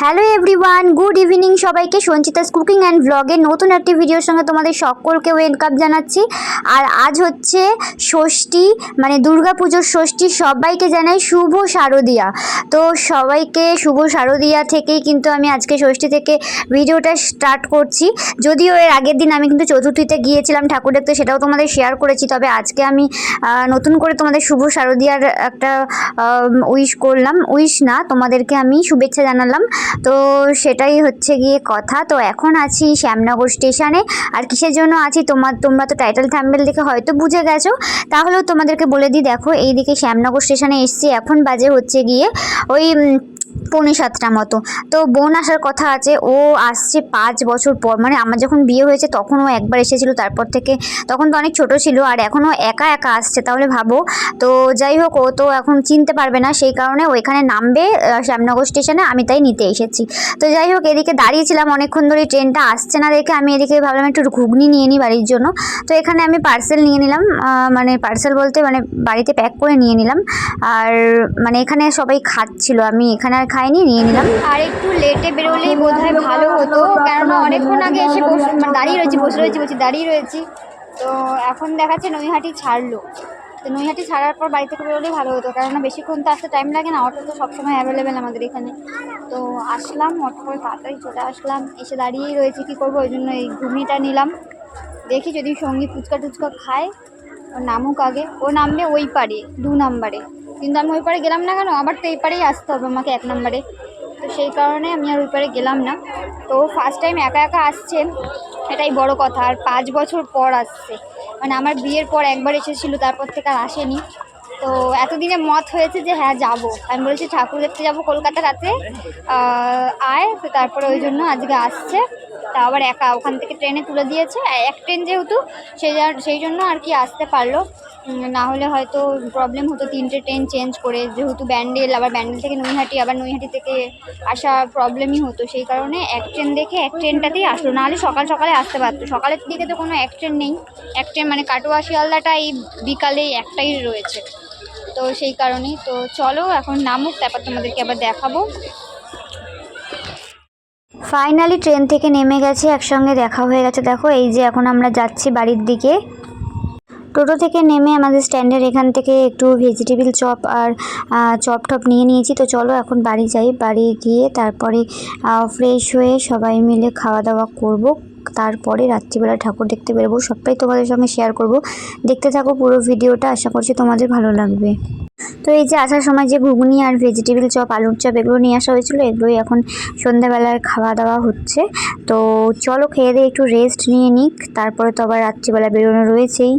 Hello everyone good evening সবাইকে। Sanchita's cooking and ব্লগের নতুন একটি ভিডিওর সঙ্গে তোমাদের সকলকে ওয়েলকাম জানাচ্ছি। আর আজ হচ্ছে ষষ্ঠী মানে দুর্গাপুজোর ষষ্ঠী, সবাইকে জানাই শুভ শারদিয়া। তো সবাইকে শুভ শারদিয়া থেকেই কিন্তু আমি আজকে ষষ্ঠী থেকে ভিডিওটা স্টার্ট করছি। যদিও এর আগের দিন আমি কিন্তু চতুর্থীতে গিয়েছিলাম ঠাকুর দেখতে, সেটাও তোমাদের শেয়ার করেছি। তবে আজকে আমি নতুন করে তোমাদের শুভ শারদিয়ার একটা উইশ করলাম। উইশ না, তোমাদেরকে আমি শুভেচ্ছা জানালাম। তো সেটাই হচ্ছে গিয়ে কথা। তো এখন আছি শ্যামনগর স্টেশনে। আর কিসের জন্য আছি? তোমার, তোমরা তো টাইটেল থ্যাম্বেল দেখে হয়তো বুঝে গেছো। তাহলেও তোমাদেরকে বলে দিই, দেখো, এইদিকে শ্যামনগর স্টেশনে এসছি। এখন বাজে হচ্ছে গিয়ে ওই পৌনে সাতটা মতো। তো বোন আসার কথা আছে, ও আসছে পাঁচ বছর পর। মানে আমার যখন বিয়ে হয়েছে তখন ও একবার এসেছিল, তারপর থেকে তখন তো অনেক ছোট ছিল আর এখনও একা একা আসছে তাহলে ভাবো। তো যাই হোক, ও তো এখন চিনতে পারবে না, সেই কারণে ও এখানে নামবে শ্যামনগর স্টেশনে। আমি তাই নিতে এসেছি। তো যাই হোক, এদিকে দাঁড়িয়েছিলাম, অনেকক্ষণ ধরে ট্রেনটা আসছে না দেখে আমি এদিকে ভাবলাম একটু ঘুগনি নিয়ে নিই বাড়ির জন্য। তো এখানে আমি পার্সেল নিয়ে নিলাম মানে পার্সেল বলতে মানে বাড়িতে প্যাক করে নিয়ে নিলাম। আর মানে এখানে সবাই খাচ্ছিল, আমি এখানে খাইনি নিয়ে নিলাম। আর একটু লেটে বেরোলেই বোধ হয় ভালো হতো, কেননা অনেকক্ষণ আগে এসে বসে মানে দাঁড়িয়ে রয়েছি, বসে রয়েছি, বলছি দাঁড়িয়ে রয়েছি। তো এখন দেখাচ্ছে নৈহাটি ছাড়লো। তো নৈহাটি ছাড়ার পর বাড়ি থেকে বেরোলেই ভালো হতো, কেননা বেশিক্ষণ তো আসতে টাইম লাগে না অটো তো সবসময় অ্যাভেলেবেল আমাদের এখানে। তো আসলাম অটো করে তাড়াতাড়ি চলে আসলাম, এসে দাঁড়িয়েই রয়েছি, কী করব, ওই জন্য এই ঘুগনিটা নিলাম। দেখি যদি সঙ্গী ফুচকা টুচকা খায় ও নামুক আগে। ও নামবে ওই পারে, দু নাম্বারে। কিন্তু আমি ওই পারে গেলাম না কেন? আবার তো এই পারেই আসতে হবে আমাকে এক নম্বরে। তো সেই কারণে আমি আর ওই পারে গেলাম না। তো ফার্স্ট টাইম একা একা আসছে, এটাই বড় কথা। আর পাঁচ বছর পর আসছে। মানে আমার বিয়ের পর একবার এসেছিল, তারপর থেকে আর আসেনি। তো এতদিনে মত হয়েছে যে হ্যাঁ যাব। আমি বলেছি, ঠাকুর দেখতে যাব কলকাতা রাতে। আয় তো তারপরে ওই জন্য আজকে আসছে। তা আবার একা ওখান থেকে ট্রেনে তুলে দিয়েছে। এক ট্রেন যেহেতু সেই সেই জন্য আর কি আসতে পারল। না হলে হয়তো প্রবলেম হতো তিনটে ট্রেন চেঞ্জ করে। যেহেতু ব্যান্ডেল, আবার ব্যান্ডেল থেকে নৈহাটি, আবার নৈহাটি থেকে আসা প্রবলেমই হতো। সেই কারণে এক ট্রেন দেখে এক ট্রেনটাতেই আসলো। নাহলে সকাল সকালে আসতে পারতো। সকালের দিকে তো কোনো এক ট্রেন নেই। এক ট্রেন মানে কাটোয়া, শিয়ালদাটা এই বিকালে একটাই রয়েছে। তো সেই কারণেই তো চলো, এখন নামুক, তারপর তোমাদেরকে আবার দেখাবো। ফাইনালি ট্রেন থেকে নেমে গেছে, একসঙ্গে দেখা হয়ে গেছে। দেখো, এই যে এখন আমরা যাচ্ছি বাড়ির দিকে। টোটো থেকে নেমে আমাদের স্ট্যান্ডের এখান থেকে একটু ভেজিটেবিল চপ আর চপ টপ নিয়ে নিয়েছি। তো চলো, এখন বাড়ি যাই। বাড়ি গিয়ে তারপরে ফ্রেশ হয়ে সবাই মিলে খাওয়া দাওয়া করব। তারপরে রাত্রিবেলা ঠাকুর দেখতে বেরোবো। সবটাই তোমাদের সঙ্গে শেয়ার করব। দেখতে থাকো পুরো ভিডিওটা, আশা করছি তোমাদের ভালো লাগবে। তো এই যে আসার সময় যে ঘুগনি আর ভেজিটেবিল চপ আলুর চপ এগুলো নিয়ে আসা হয়েছিল, এগুলোই এখন সন্ধ্যাবেলার খাওয়া দাওয়া হচ্ছে। তো চলো খেয়ে দিয়ে একটু রেস্ট নিয়ে নিক, তারপরে তো আবার রাত্রিবেলা বেরোনো রয়েছেই।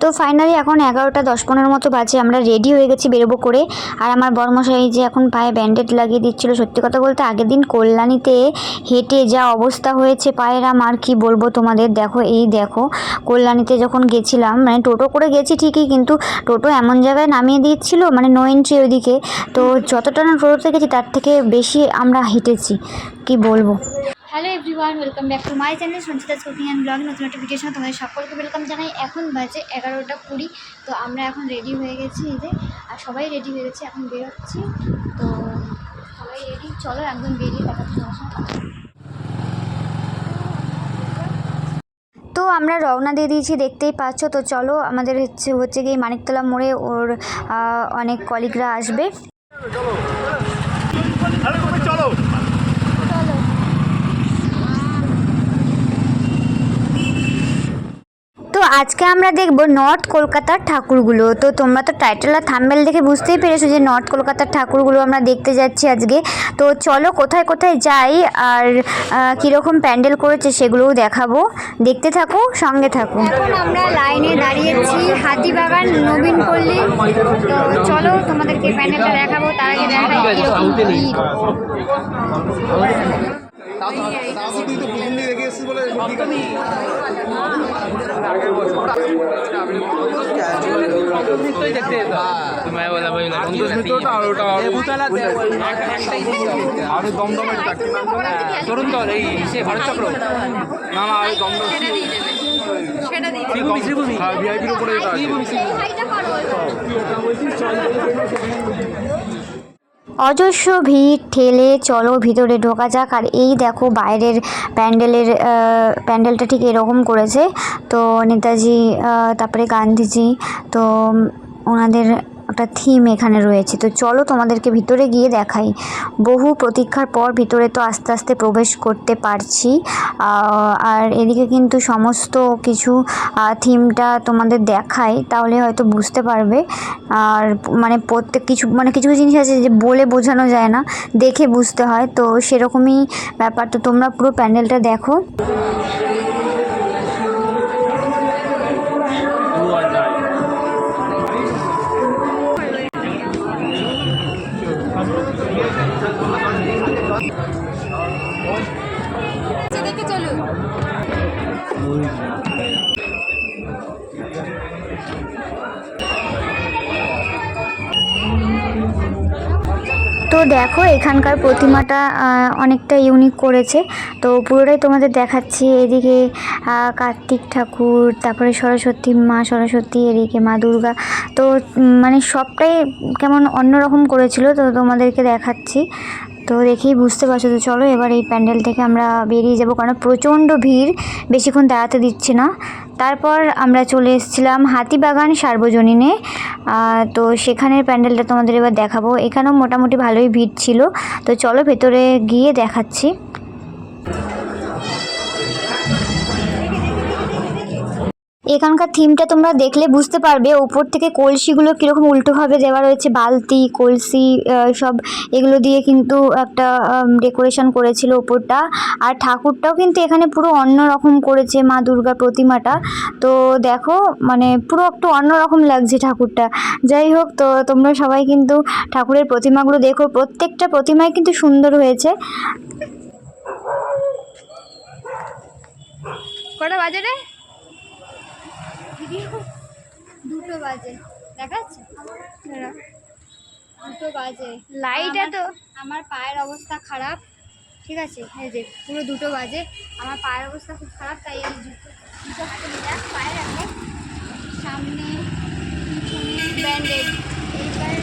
তো ফাইনালি এখন এগারোটা দশ পনেরো মতো বাজে, আমরা রেডি হয়ে গেছি বেরোবো করে। আর আমার বর্মশাই যে এখন পায়ে ব্যান্ডেড লাগিয়ে দিচ্ছিল, সত্যি কথা বলতে আগের দিন কল্যাণীতে হেঁটে যা অবস্থা হয়েছে পায়ের আমার কি বলব তোমাদের? দেখো, এই দেখো, কল্যাণীতে যখন গেছিলাম মানে টোটো করে গেছি ঠিকই, কিন্তু টোটো এমন জায়গায় নামিয়ে দিচ্ছিল মানে নো এন্ট্রি ওইদিকে। তো যতটা না টোটোতে গেছি, তার থেকে বেশি আমরা হেঁটেছি, কি বলব? Hello everyone welcome back to my channel Sanchita's cooking and blog নতুন একটা ভিডিওর সঙ্গে তোমাদের সকলকে ওয়েলকাম জানাই। এখন বাজে এগারোটা কুড়ি, তো আমরা এখন রেডি হয়ে গেছি এই যে, আর সবাই রেডি হয়ে গেছে, এখন বেরোচ্ছি। তো সবাই রেডি চলো একদম বেরিয়ে দেখাচ্ছি। তো আমরা রওনা দিয়ে দিয়েছি, দেখতেই পাচ্ছ। তো চলো আমাদের হচ্ছে হচ্ছে গিয়ে মানিকতলা মোড়ে ওর অনেক কলিগরা আসবে। আরে তুমি চলো তো আজকে আমরা দেখব নর্থ কলকাতার ঠাকুরগুলো তো তোমরা তো টাইটেল আর থাম্বেল দেখে বুঝতেই পেরেছ যে নর্থ কলকাতার ঠাকুরগুলো আমরা দেখতে যাচ্ছি আজকে তো চলো কোথায় কোথায় যাই আর কীরকম প্যান্ডেল করেছে সেগুলোও দেখাবো দেখতে থাকো সঙ্গে থাকো এখন আমরা লাইনে দাঁড়িয়েছি হাতিবাগান নবীন পল্লী তো চলো তোমাদেরকে প্যান্ডেলটা দেখাবো তার আগে দেখাই কীরকম ভিড় আর এই সে ভারত চক্র না না ভিআইপির উপরে যেটা আছে শ্রীভূমি শ্রীভূমি অজস্র ভিড় ঠেলে চলো ভিতরে ঢোকা যাক। আর এই দেখো বাইরের প্যান্ডেলের প্যান্ডেলটা ঠিক এরকম করেছে। তো নেতাজি তারপরে গান্ধীজি, তো ওনাদের একটা থিম এখানে রয়েছে। তো চলো তোমাদেরকে ভিতরে গিয়ে দেখাই। বহু প্রতীক্ষার পর ভিতরে তো আস্তে আস্তে প্রবেশ করতে পারছি। আর এদিকে কিন্তু সমস্ত কিছু থিমটা তোমাদের দেখাই, তাহলে হয়তো বুঝতে পারবে। আর মানে প্রত্যেক কিছু মানে কিছু কিছু জিনিস আছে যে বলে বোঝানো যায় না, দেখে বুঝতে হয়। তো সেরকমই ব্যাপার। তো তোমরা পুরো প্যান্ডেলটা দেখো। দেখো, এখানকার প্রতিমাটা অনেকটা ইউনিক করেছে। তো পুরোটাই তোমাদের দেখাচ্ছি। এদিকে কার্তিক ঠাকুর, তারপরে সরস্বতী মা, সরস্বতী, এদিকে মা দুর্গা। তো মানে সবটাই কেমন অন্যরকম করেছিল, তো তোমাদেরকে দেখাচ্ছি। তো দেখেই বুঝতে পারছ, তো চলো এবার এই প্যান্ডেল থেকে আমরা বেরিয়ে যাব। কারণ প্রচণ্ড ভিড়, বেশিক্ষণ দাঁড়াতে দিচ্ছে না। তারপর আমরা চলে এসেছিলাম হাতিবাগান সার্বজনীনে। তো সেখানের প্যান্ডেলটা তোমাদের এবার দেখাবো। এখানেও মোটামুটি ভালোই ভিড় ছিল। তো চলো ভেতরে গিয়ে দেখাচ্ছি। এখানকার থিমটা তোমরা দেখলে বুঝতে পারবে। উপর থেকে কলসিগুলো কীরকম উল্টোভাবে দেওয়া রয়েছে, বালতি, কলসি সব এগুলো দিয়ে কিন্তু একটা ডেকোরেশন করেছিল উপরটা আর ঠাকুরটাও কিন্তু এখানে পুরো অন্য রকম করেছে মা দুর্গার প্রতিমাটা। তো দেখো মানে পুরো একটু অন্যরকম লাগছে ঠাকুরটা। যাই হোক, তো তোমরা সবাই কিন্তু ঠাকুরের প্রতিমাগুলো দেখো। প্রত্যেকটা প্রতিমাই কিন্তু সুন্দর হয়েছে। কটা বাজে দুটো বাজে। দেখা যাচ্ছে দুটো বাজে। লাইট তো আমার পায়ের অবস্থা খারাপ। ঠিক আছে? এই যে পুরো দুটো বাজে। আমার পায়ের অবস্থা খুব খারাপ তাই আমি জুতো জুতো হাতে নিয়ে যাক পায়ে সামনে পিছনে ব্যান্ডেড এইবার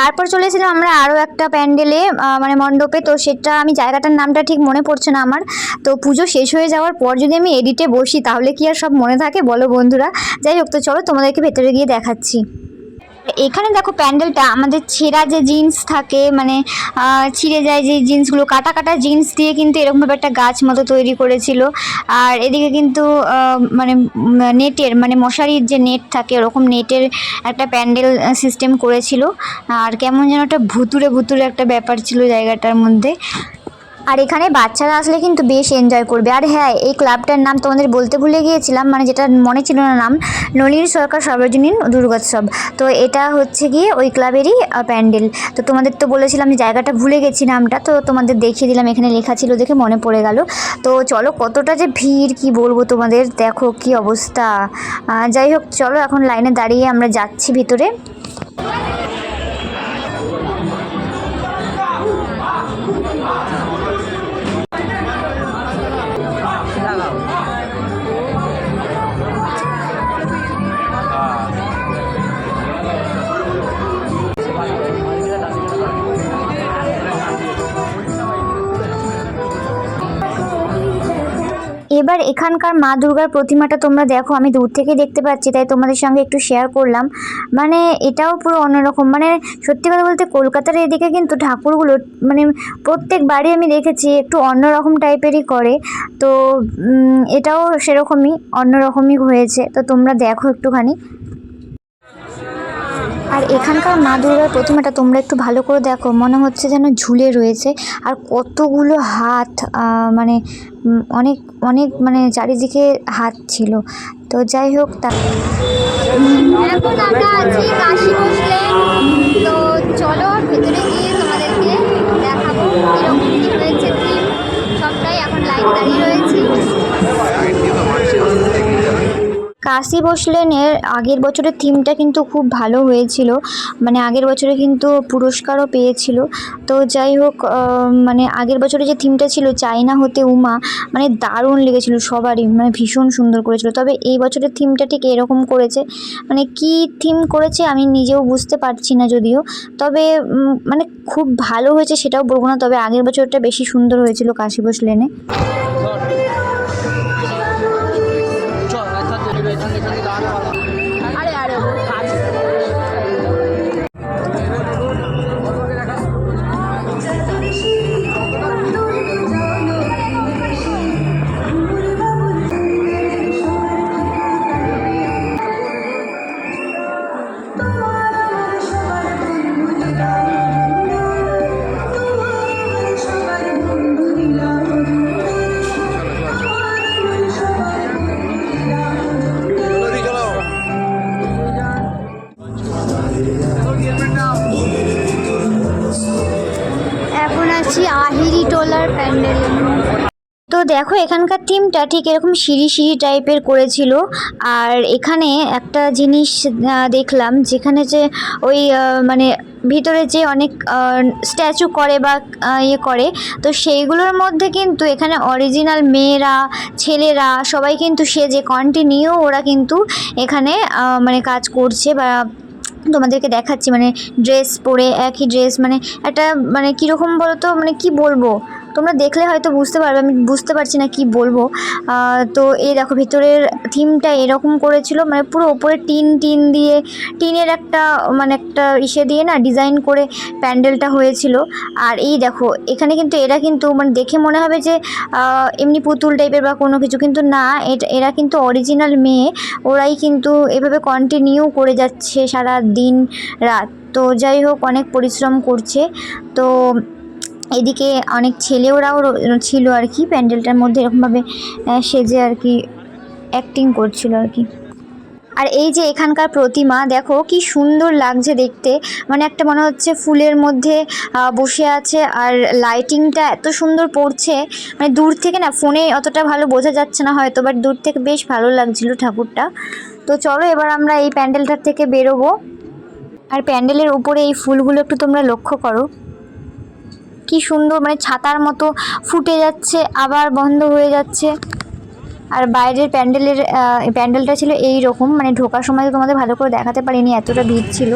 তারপর চলে এসেছিলাম আমরা আরও একটা প্যান্ডেলে মানে মণ্ডপে। তো সেটা আমি জায়গাটার নামটা ঠিক মনে পড়ছে না আমার। তো পুজো শেষ হয়ে যাওয়ার পর যদি আমি এডিটে বসি, তাহলে কি আর সব মনে থাকে? বলো বন্ধুরা। যাই হোক, তো চলো তোমাদেরকে ভেতরে গিয়ে দেখাচ্ছি। এখানে দেখো প্যান্ডেলটা, আমাদের ছেঁড়া যে জিন্স থাকে মানে ছিঁড়ে যায় যে জিন্সগুলো, কাটা কাটা জিন্স দিয়ে কিন্তু এরকমভাবে একটা গাছ মতো তৈরি করেছিল। আর এদিকে কিন্তু মানে নেটের মানে মশারির যে নেট থাকে, ওরকম নেটের একটা প্যান্ডেল সিস্টেম করেছিল। আর কেমন যেন একটা ভুতুরে ভুতুরে একটা ব্যাপার ছিল জায়গাটার মধ্যে। আর এখানে বাচ্চারা আসলে কিন্তু বেশ এনজয় করবে। আর হ্যাঁ এই ক্লাবটার নাম তোমাদের বলতে ভুলে গিয়েছিলাম মানে যেটা মনে ছিল না নাম, নলিনী সরকার সর্বজনীন দুর্গোৎসব। তো এটা হচ্ছে গিয়ে ওই ক্লাবেরই প্যান্ডেল। তো তোমাদের তো বলেছিলাম যে জায়গাটা ভুলে গেছি নামটা, তো তোমাদের দেখিয়ে দিলাম, এখানে লেখা ছিল দেখে মনে পড়ে গেল। তো চলো, কতটা যে ভিড়, কি বলব তোমাদের? দেখো কি অবস্থা। যাই হোক, চলো এখন লাইনে দাঁড়িয়ে আমরা যাচ্ছি ভিতরে। এবার এখানকার মা দুর্গার প্রতিমাটা তোমরা দেখো, আমি দূর থেকে দেখতে পাচ্ছি, তাই তোমাদের সঙ্গে একটু শেয়ার করলাম। মানে এটাও পুরো অন্যরকম মানে সত্যি কথা বলতে কলকাতার এদিকে কিন্তু ঠাকুরগুলো মানে প্রত্যেক বাড়ি আমি দেখেছি একটু অন্যরকম টাইপেরই করে। তো এটাও সেরকমই, অন্যরকমই হয়েছে। তো তোমরা দেখো একটুখানি। আর এখানকার মা দুর্গার প্রতিমাটা তোমরা একটু ভালো করে দেখো। মনে হচ্ছে যেন ঝুলে রয়েছে। আর কতগুলো হাত মানে অনেক অনেক মানে চারিদিকে হাত ছিল। তো যাই হোক, তা তো চলো, ভেতরে গিয়ে তোমাদেরকে দেখাবো কীরকম হয়েছে। সবটাই এখন লাইন দাঁড়িয়ে কাশি বসলেনের আগের বছরের থিমটা কিন্তু খুব ভালো হয়েছিল। মানে আগের বছরে কিন্তু পুরস্কারও পেয়েছিল। তো যাই হোক মানে আগের বছরে যে থিমটা ছিল চাইনা হতে উমা মানে দারুণ লেগেছিল সবারই মানে ভীষণ সুন্দর করেছিল। তবে এই বছরের থিমটা ঠিক এরকম করেছে মানে কি থিম করেছে আমি নিজেও বুঝতে পারছি না যদিও। তবে মানে খুব ভালো হয়েছে সেটাও বলব না, তবে আগের বছরটা বেশি সুন্দর হয়েছিল কাশি বসলেনে তো দেখো, এখানকার থিমটা ঠিক এরকম সিঁড়ি সিঁড়ি টাইপের করেছিল। আর এখানে একটা জিনিস দেখলাম, যেখানে যে ওই মানে ভিতরে যে অনেক স্ট্যাচু করে বা ইয়ে করে, তো সেইগুলোর মধ্যে কিন্তু এখানে অরিজিনাল মেয়েরা, ছেলেরা, সবাই কিন্তু সে যে কন্টিনিউ ওরা কিন্তু এখানে মানে কাজ করছে বা তোমাদেরকে দেখাচ্ছি মানে ড্রেস পরে একই ড্রেস মানে একটা মানে কীরকম বলো তো মানে কি বলব? তোমরা দেখলে হয়তো বুঝতে পারবে, আমি বুঝতে পারছি না কি বলব। তো এই দেখো, ভিতরের থিমটা এরকম করেছিল মানে পুরো ওপরে টিন টিন দিয়ে, টিনের একটা মানে একটা ইসে দিয়ে না ডিজাইন করে প্যান্ডেলটা হয়েছিল। আর এই দেখো, এখানে কিন্তু এরা কিন্তু মানে দেখে মনে হবে যে এমনি পুতুল টাইপের বা কোনো কিছু, কিন্তু না, এটা, এরা কিন্তু অরিজিনাল মেয়ে, ওরাই কিন্তু এভাবে কন্টিনিউ করে যাচ্ছে সারা দিন রাত। তো যাই হোক, অনেক পরিশ্রম করছে। তো এদিকে অনেক ছেলেওরাও ছিল আর কি, প্যান্ডেলটার মধ্যে এরকমভাবে সেজে আর কি অ্যাক্টিং করছিল আর কি। আর এই যে এখানকার প্রতিমা, দেখো কি সুন্দর লাগছে দেখতে। মানে একটা মনে হচ্ছে ফুলের মধ্যে বসে আছে আর লাইটিংটা এত সুন্দর পড়ছে। মানে দূর থেকে না, ফোনে অতটা ভালো বোঝা যাচ্ছে না হয়তো বাট দূর থেকে বেশ ভালো লাগছিল ঠাকুরটা। তো চলো এবার আমরা এই প্যান্ডেলটার থেকে বেরোবো। আর প্যান্ডেলের উপরে এই ফুলগুলো একটু তোমরা লক্ষ্য করো। কি সুন্দর মানে ছাতার মতো ফুটে যাচ্ছে, আবার বন্ধ হয়ে যাচ্ছে। আর বাইরের প্যান্ডেলের প্যান্ডেলটা ছিল এই রকম মানে ঢোকার সময় তোমাদের ভালো করে দেখাতে পারিনি, এতটা ভিড় ছিল।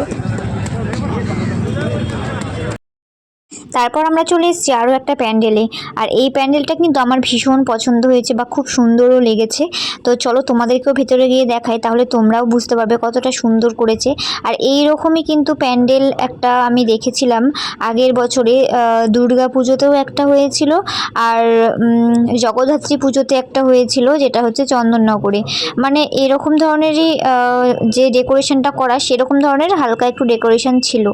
তারপর আমরা চলে এসেছি আরও একটা প্যান্ডেলে। আর এই প্যান্ডেলটা কিন্তু আমার ভীষণ পছন্দ হয়েছে বা খুব সুন্দরও লেগেছে। তো চলো তোমাদেরকেও ভেতরে গিয়ে দেখাই, তাহলে তোমরাও বুঝতে পারবে কতটা সুন্দর করেছে। আর এই রকমই কিন্তু প্যান্ডেল একটা আমি দেখেছিলাম আগের বছরে দুর্গা পুজোতেও একটা হয়েছিল আর জগদ্ধাত্রী পুজোতে একটা হয়েছিল যেটা হচ্ছে চন্দননগরে। মানে এরকম ধরনেরই যে ডেকোরেশনটা করা সেরকম ধরনের হালকা একটু ডেকোরেশন ছিল।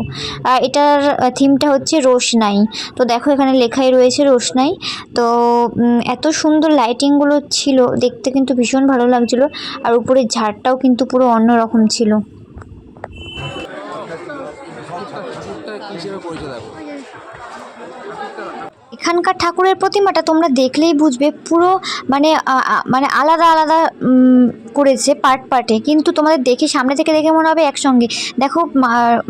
এটার থিমটা হচ্ছে রোশনাই। তো দেখো এখানে লেখাই রয়েছে রোশনাই। তো এত সুন্দর লাইটিংগুলো ছিল, দেখতে কিন্তু ভীষণ ভালো লাগছিল। আর উপরে ঝাড়টাও কিন্তু পুরো অন্যরকম ছিল। এখানকার ঠাকুরের প্রতিমাটা তোমরা দেখলেই বুঝবে, পুরো মানে মানে আলাদা আলাদা করেছে পার্ট পার্টে কিন্তু তোমাদের দেখে, সামনে থেকে দেখে মনে হবে একসঙ্গে। দেখো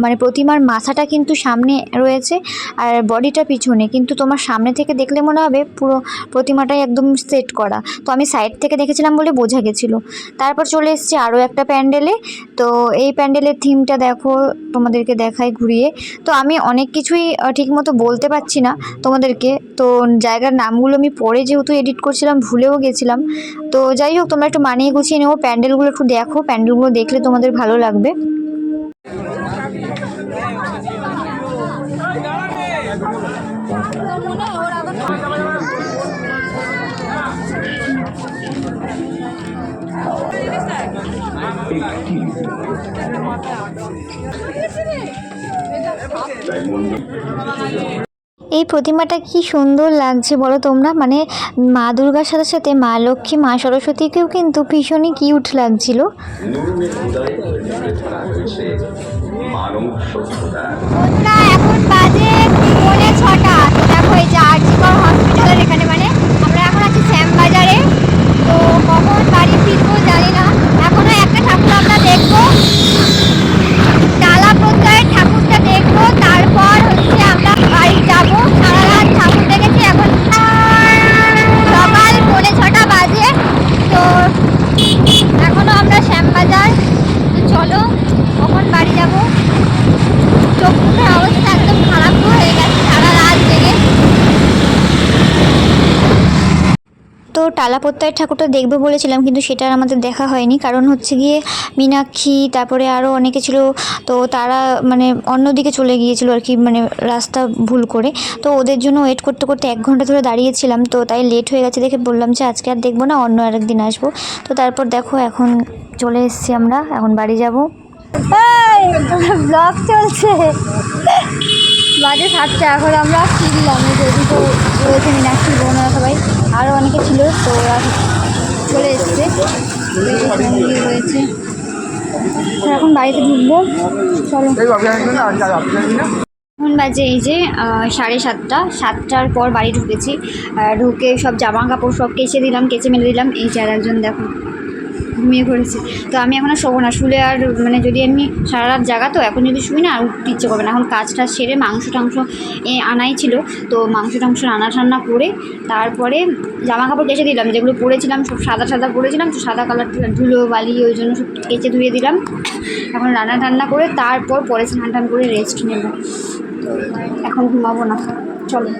মানে প্রতিমার মাথাটা কিন্তু সামনে রয়েছে আর বডিটা পিছনে। কিন্তু তোমার সামনে থেকে দেখলে মনে হবে পুরো প্রতিমাটাই একদম সেট করা। তো আমি সাইড থেকে দেখেছিলাম বলে বোঝা গেছিল। তারপর চলে এসেছি আরও একটা প্যান্ডেলে। তো এই প্যান্ডেলের থিমটা দেখো, তোমাদেরকে দেখায় ঘুরিয়ে। তো আমি অনেক কিছুই ঠিকমতো বলতে পারছি না তোমাদেরকে। তো জায়গার নামগুলো আমি পরে যেহেতু এডিট করছিলাম, ভুলেও গেছিলাম। তো যাই হোক, তোমরা একটু মানিয়ে গুছিয়ে নেব প্যান্ডেলগুলো একটু দেখো প্যান্ডেলগুলো দেখলে তোমাদের ভালো লাগবে। এই প্রতিমাটা কি সুন্দর লাগছে বলো তোমরা? মানে মা দুর্গার সাথে সাথে মা লক্ষ্মী, মা সরস্বতীকেও কিন্তু ভীষণই কিউট লাগছিল। এখন বাজে ছটা। যে হসপিটালের এখানে মানে আমরা এখন তো কখন বাড়ি জানি না। এখনও একটা ঠাকুর আমরা দেখব। ডালা ঠাকুরটা দেখব। তারপর বলেছিলাম, কিন্তু সেটা আর আমাদের দেখা হয়নি। কারণ হচ্ছে গিয়ে মীনাক্ষী, তারপরে আরও অনেকে ছিল, তো তারা মানে অন্যদিকে চলে গিয়েছিল আর কি মানে রাস্তা ভুল করে। তো ওদের জন্য ওয়েট করতে করতে এক ঘণ্টা ধরে দাঁড়িয়েছিলাম, তো তাই লেট হয়ে গেছে দেখে বললাম যে আজকে আর দেখব না, অন্য আরেকদিন আসব। তো তারপর দেখো এখন চলে এসেছি আমরা, এখন বাড়ি যাব। ব্লগ চলছে। বাজে সাতটা, এখন আমরা ফিরলাম যদি তো রয়েছে মীনাক্ষী বোনরা সবাই আরও অনেকে ছিল, তো ওরা চলে এসছে। রয়েছে এখন বাড়িতে ঢুকবো। চলো। এখন বাজে এই যে সাড়ে সাতটা, সাতটার পর বাড়ি ঢুকেছি। ঢুকে সব জামা কাপড় সব কেচে দিলাম, কেচে মেলে দিলাম। এই আর একজন দেখো। ঘুমিয়ে পড়েছে। তো আমি এখন আর শোবো না। শুলে আর মানে যদি আমি সারা রাত জাগা তো এখন যদি শুই না, আর উঠতে ইচ্ছে করবে না। এখন কাজ টাজ সেরে মাংস টাংস এ আনাই ছিল। তো মাংস টাংস রান্না টান্না করে তারপরে জামা কাপড় কেচে দিলাম। যেগুলো পরেছিলাম, সব সাদা সাদা পরেছিলাম। তো সাদা কালার ধুলো, বালি, ওই জন্য সব কেচে ধুয়ে দিলাম। এখন রান্না টান্না করে তারপর পরে স্নান টান করে রেস্ট নেব। তো এখন ঘুমাবো না। চলো।